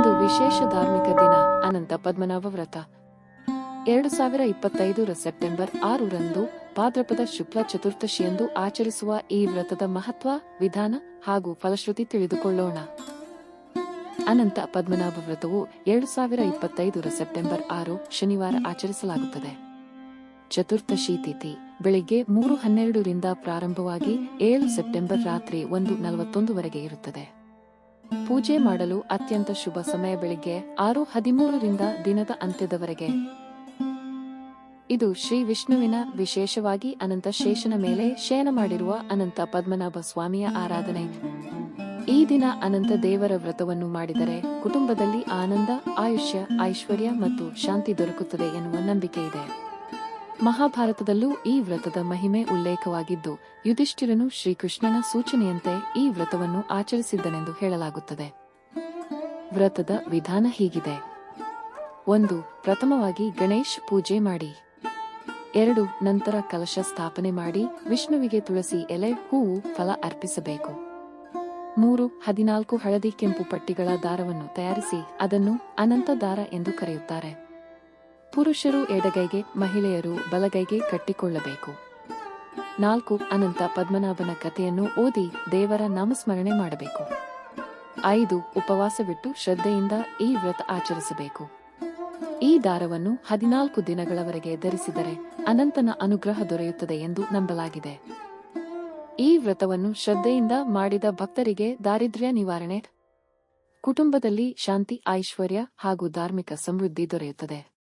ಇಂದು ವಿಶೇಷ ಧಾರ್ಮಿಕ ದಿನ, ಅನಂತ ಪದ್ಮನಾಭ ವ್ರತ ಎರಡು ಸಾವಿರ ಇಪ್ಪತ್ತೈದರ ಸೆಪ್ಟೆಂಬರ್ ಆರರಂದು ಭಾದ್ರಪದ ಶುಕ್ಲ ಚತುರ್ದಶಿಯಂದು ಆಚರಿಸುವ ಈ ವ್ರತದ ಮಹತ್ವ, ವಿಧಾನ ಹಾಗೂ ಫಲಶ್ರುತಿ ತಿಳಿದುಕೊಳ್ಳೋಣ. ಅನಂತ ಪದ್ಮನಾಭ ವ್ರತವು ಎರಡು ಸಾವಿರ ಇಪ್ಪತ್ತೈದರ ಸೆಪ್ಟೆಂಬರ್ ಆರು ಶನಿವಾರ ಆಚರಿಸಲಾಗುತ್ತದೆ. ಚತುರ್ದಶಿ ತಿಥಿ, ಬೆಳಿಗ್ಗೆ ಮೂರು ಹನ್ನೆರಡರಿಂದ ಪ್ರಾರಂಭವಾಗಿ ಏಳು ಸೆಪ್ಟೆಂಬರ್ ರಾತ್ರಿ ಒಂದು ನಲವತ್ತೊಂದುವರೆಗೆ ಇರುತ್ತದೆ. ಪೂಜೆ ಮಾಡಲು ಅತ್ಯಂತ ಶುಭ ಸಮಯ ಬೆಳಿಗ್ಗೆ ಆರು ಹದಿಮೂರರಿಂದ ದಿನದ ಅಂತ್ಯದವರೆಗೆ. ಇದು ಶ್ರೀ ವಿಷ್ಣುವಿನ ವಿಶೇಷವಾಗಿ ಅನಂತ ಶೇಷನ ಮೇಲೆ ಶಯನ ಮಾಡಿರುವ ಅನಂತ ಪದ್ಮನಾಭ ಸ್ವಾಮಿಯ ಆರಾಧನೆ. ಈ ದಿನ ಅನಂತ ದೇವರ ವ್ರತವನ್ನು ಮಾಡಿದರೆ ಕುಟುಂಬದಲ್ಲಿ ಆನಂದ, ಆಯುಷ್ಯ, ಐಶ್ವರ್ಯ ಮತ್ತು ಶಾಂತಿ ದೊರಕುತ್ತದೆ ಎನ್ನುವ ನಂಬಿಕೆ ಇದೆ. ಮಹಾಭಾರತದಲ್ಲೂ ಈ ವ್ರತದ ಮಹಿಮೆ ಉಲ್ಲೇಖವಾಗಿದ್ದು, ಯುಧಿಷ್ಠಿರನು ಶ್ರೀಕೃಷ್ಣನ ಸೂಚನೆಯಂತೆ ಈ ವ್ರತವನ್ನು ಆಚರಿಸಿದ್ದನೆಂದು ಹೇಳಲಾಗುತ್ತದೆ. ವ್ರತದ ವಿಧಾನ ಹೀಗಿದೆ. ಒಂದು, ಪ್ರಥಮವಾಗಿ ಗಣೇಶ್ ಪೂಜೆ ಮಾಡಿ. ಎರಡು, ನಂತರ ಕಲಶ ಸ್ಥಾಪನೆ ಮಾಡಿ ವಿಷ್ಣುವಿಗೆ ತುಳಸಿ ಎಲೆ, ಹೂವು, ಫಲ ಅರ್ಪಿಸಬೇಕು. ಮೂರು, ಹದಿನಾಲ್ಕು ಹಳದಿ ಕೆಂಪು ಪಟ್ಟಿಗಳ ದಾರವನ್ನು ತಯಾರಿಸಿ ಅದನ್ನು ಅನಂತ ದಾರ ಎಂದು ಕರೆಯುತ್ತಾರೆ. ಪುರುಷರು ಎಡಗೈಗೆ, ಮಹಿಳೆಯರು ಬಲಗೈಗೆ ಕಟ್ಟಿಕೊಳ್ಳಬೇಕು. ನಾಲ್ಕು, ಅನಂತ ಪದ್ಮನಾಭನ ಕಥೆಯನ್ನು ಓದಿ ದೇವರ ನಾಮಸ್ಮರಣೆ ಮಾಡಬೇಕು. ಐದು, ಉಪವಾಸವಿಟ್ಟು ಶ್ರದ್ಧೆಯಿಂದ ಈ ವ್ರತ ಆಚರಿಸಬೇಕು. ಈ ದಾರವನ್ನು ಹದಿನಾಲ್ಕು ದಿನಗಳವರೆಗೆ ಧರಿಸಿದರೆ ಅನಂತನ ಅನುಗ್ರಹ ದೊರೆಯುತ್ತದೆ ಎಂದು ನಂಬಲಾಗಿದೆ. ಈ ವ್ರತವನ್ನು ಶ್ರದ್ಧೆಯಿಂದ ಮಾಡಿದ ಭಕ್ತರಿಗೆ ದಾರಿದ್ರ್ಯ ನಿವಾರಣೆ, ಕುಟುಂಬದಲ್ಲಿ ಶಾಂತಿ, ಐಶ್ವರ್ಯ ಹಾಗೂ ಧಾರ್ಮಿಕ ಸಮೃದ್ಧಿ ದೊರೆಯುತ್ತದೆ.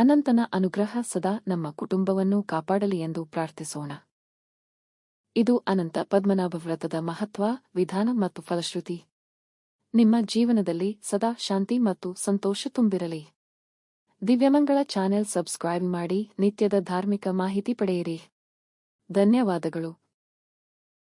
ಅನಂತನ ಅನುಗ್ರಹ ಸದಾ ನಮ್ಮ ಕುಟುಂಬವನ್ನು ಕಾಪಾಡಲಿ ಎಂದು ಪ್ರಾರ್ಥಿಸೋಣ. ಇದು ಅನಂತ ಪದ್ಮನಾಭ ವ್ರತದ ಮಹತ್ವ, ವಿಧಾನ ಮತ್ತು ಫಲಶ್ರುತಿ. ನಿಮ್ಮ ಜೀವನದಲ್ಲಿ ಸದಾ ಶಾಂತಿ ಮತ್ತು ಸಂತೋಷ ತುಂಬಿರಲಿ. ದಿವ್ಯಮಂಗಳ ಚಾನೆಲ್ ಸಬ್ಸ್ಕ್ರೈಬ್ ಮಾಡಿ ನಿತ್ಯದ ಧಾರ್ಮಿಕ ಮಾಹಿತಿ ಪಡೆಯಿರಿ. ಧನ್ಯವಾದಗಳು.